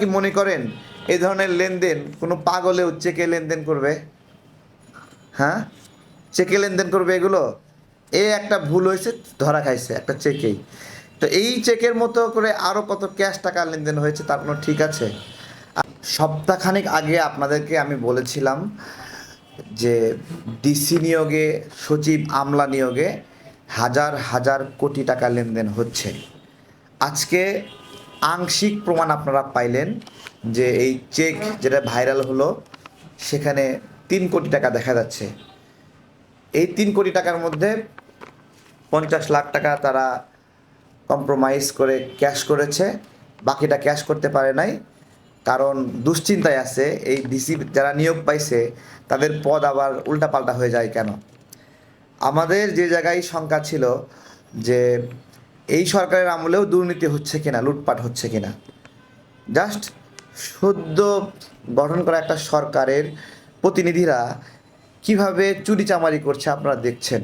কি মনে করেন? এই ধরনের লেনদেন, কোনো পাগলেও চেকে লেনদেন করবে? হ্যাঁ? চেকে লেনদেন করবে এগুলো? এ একটা ভুল হয়েছে, ধরা খাইছে, একটা চেকেই। তো এই চেকের মতো করে আরও কত ক্যাশ টাকা লেনদেন হয়েছে তার কোনো ঠিক আছে? সপ্তাহখানেক আগে আপনাদেরকে আমি বলেছিলাম যে ডিসি নিয়োগে, সচিব আমলা নিয়োগে হাজার হাজার কোটি টাকা লেনদেন হচ্ছে। আজকে আংশিক প্রমাণ আপনারা পাইলেন যে এই চেক যেটা ভাইরাল হলো, সেখানে তিন কোটি টাকা দেখা যাচ্ছে। এই তিন কোটি টাকার মধ্যে পঞ্চাশ লাখ টাকা তারা কম্প্রোমাইজ করে ক্যাশ করেছে। বাকিটা ক্যাশ করতে পারে নাই। কারণ দুশ্চিন্তায় আছে, এই ডিসি যারা নিয়োগ পাইছে, তাদের পদ আবার উল্টাপাল্টা হয়ে যায় কেন? আমাদের যে জায়গায় শঙ্কা ছিল যে এই সরকারের আমলেও দুর্নীতি হচ্ছে কিনা, লুটপাট হচ্ছে কিনা? জাস্ট সদ্য গঠন করা একটা সরকারের প্রতিনিধিরা কীভাবে চুরিচামারি করছে আপনারা দেখছেন।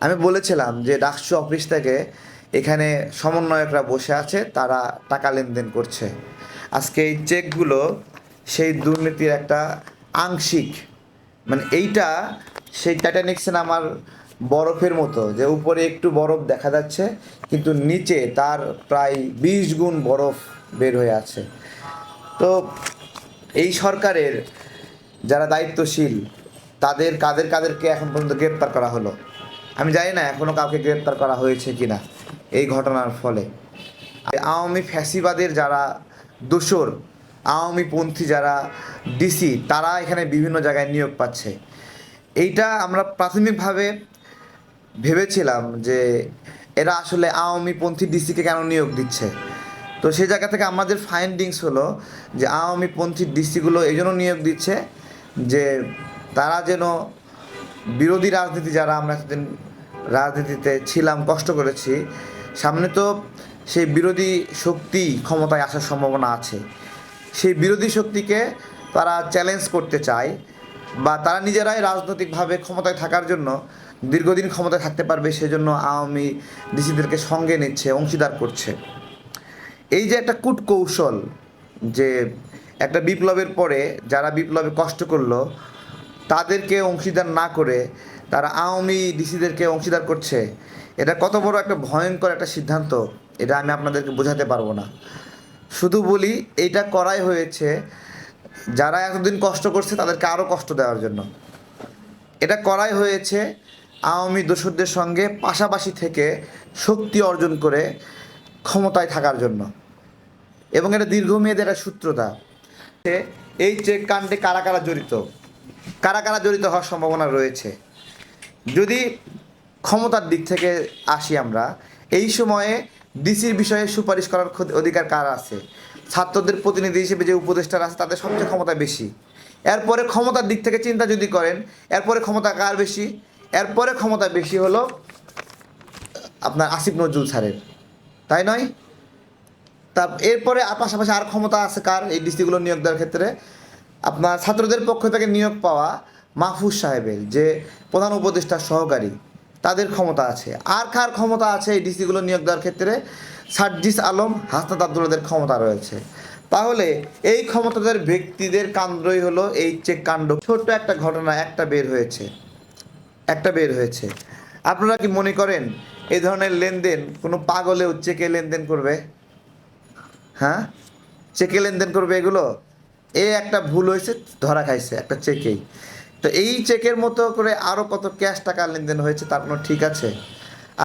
আমি বলেছিলাম যে ডাকসু অফিস থেকে এখানে সমন্বয়করা বসে আছে, তারা টাকা লেনদেন করছে। আজকে এই চেকগুলো সেই দুর্নীতির একটা আংশিক মানে এইটা সেই টাইটানিক সিনেমার বরফের মতো, যে উপরে একটু বরফ দেখা যাচ্ছে, কিন্তু নিচে তার প্রায় বিশ গুণ বরফ বের হয়ে আছে। তো এই সরকারের যারা দায়িত্বশীল, তাদের কাদের কাদেরকে এখন পর্যন্ত গ্রেপ্তার করা হলো? আমি জানি না এখনও কাউকে গ্রেপ্তার করা হয়েছে কি না এই ঘটনার ফলে। আওয়ামী ফ্যাসিবাদের যারা দোসর আওয়ামী পন্থী যারা ডিসি, তারা এখানে বিভিন্ন জায়গায় নিয়োগ পাচ্ছে। এইটা আমরা প্রাথমিকভাবে ভেবেছিলাম যে এরা আসলে আওয়ামী পন্থী ডিসিকে কেন নিয়োগ দিচ্ছে? তো সেই জায়গা থেকে আমাদের ফাইন্ডিংস হলো যে আওয়ামী পন্থী ডিসিগুলো এই জন্য নিয়োগ দিচ্ছে যে তারা যেন বিরোধী রাজনীতি যারা আমরা এতদিন রাজনীতিতে ছিলাম, কষ্ট করেছি, সামনে তো সেই বিরোধী শক্তি ক্ষমতায় আসার সম্ভাবনা আছে। সেই বিরোধী শক্তিকে তারা চ্যালেঞ্জ করতে চায়। বা তারা নিজেরাই রাজনৈতিকভাবে ক্ষমতায় থাকার জন্য দীর্ঘদিন ক্ষমতায় থাকতে পারবে সেজন্য আওয়ামী ডিসিদেরকে সঙ্গে নিচ্ছে, অংশীদার করছে। এই যে একটা কূট কৌশল যে একটা বিপ্লবের পরে যারা বিপ্লবে কষ্ট করল, তাদেরকে অংশীদার না করে তারা আওয়ামী ডিসিদেরকে অংশীদার করছে, এটা কত বড় একটা ভয়ঙ্কর একটা সিদ্ধান্ত, এটা আমি আপনাদেরকে বোঝাতে পারব না। শুধু বলি এটা করাই হয়েছে যারা এতদিন কষ্ট করছে তাদেরকে আরও কষ্ট দেওয়ার জন্য। এটা করাই হয়েছে আওয়ামী দোসরদের সঙ্গে পাশাপাশি থেকে শক্তি অর্জন করে ক্ষমতায় থাকার জন্য। এবং এটা দীর্ঘমেয়াদের একটা সূত্রতা। এই চেক কাণ্ডে কারা কারা জড়িত? কারা কারা জড়িত হওয়ার সম্ভাবনা রয়েছে? যদি ক্ষমতার দিক থেকে আসি আমরা, এই সময়ে ডিসির বিষয়ে সুপারিশ করার অধিকার কার আছে? ছাত্রদের প্রতিনিধি হিসেবে যে উপদেষ্টারা আছে, তাদের সবচেয়ে ক্ষমতা বেশি। এরপরে ক্ষমতার দিক থেকে চিন্তা যদি করেন, এরপরে ক্ষমতা কার বেশি? এরপরে ক্ষমতা বেশি হলো আপনার আসিফ নজরুল স্যারের। তাই নয়? তা এরপরে পাশাপাশি আর ক্ষমতা আছে কার এই ডিসিগুলো নিয়োগ দেওয়ার ক্ষেত্রে? আপনার ছাত্রদের পক্ষ থেকে নিয়োগ পাওয়া মাহফুজ সাহেবের, যে প্রধান উপদেষ্টার সহকারী। তাদের ক্ষমতা আছে। আর কার ক্ষমতা আছে এই ডিসিগুলো নিয়োগ দেওয়ার ক্ষেত্রে? সার্জিস আলম হাসনাত আব্দুল্লাদের ক্ষমতা রয়েছে। তাহলে এই ক্ষমতাদের ব্যক্তিদের কাণ্ডই হলো এই চেক কাণ্ড। ছোট্ট একটা ঘটনা, একটা বের হয়েছে। একটা বের হয়েছে। আপনারা কি মনে করেন এই ধরনের লেনদেন কোনো পাগলেও চেকে লেনদেন করবে? হ্যাঁ? চেকে লেনদেন করবে এগুলো? এ একটা ভুল হয়েছে, ধরা খাইছে একটা চেকেই। তো এই চেকের মতো করে আরও কত ক্যাশ টাকা লেনদেন হয়েছে তার কোনো ঠিক আছে?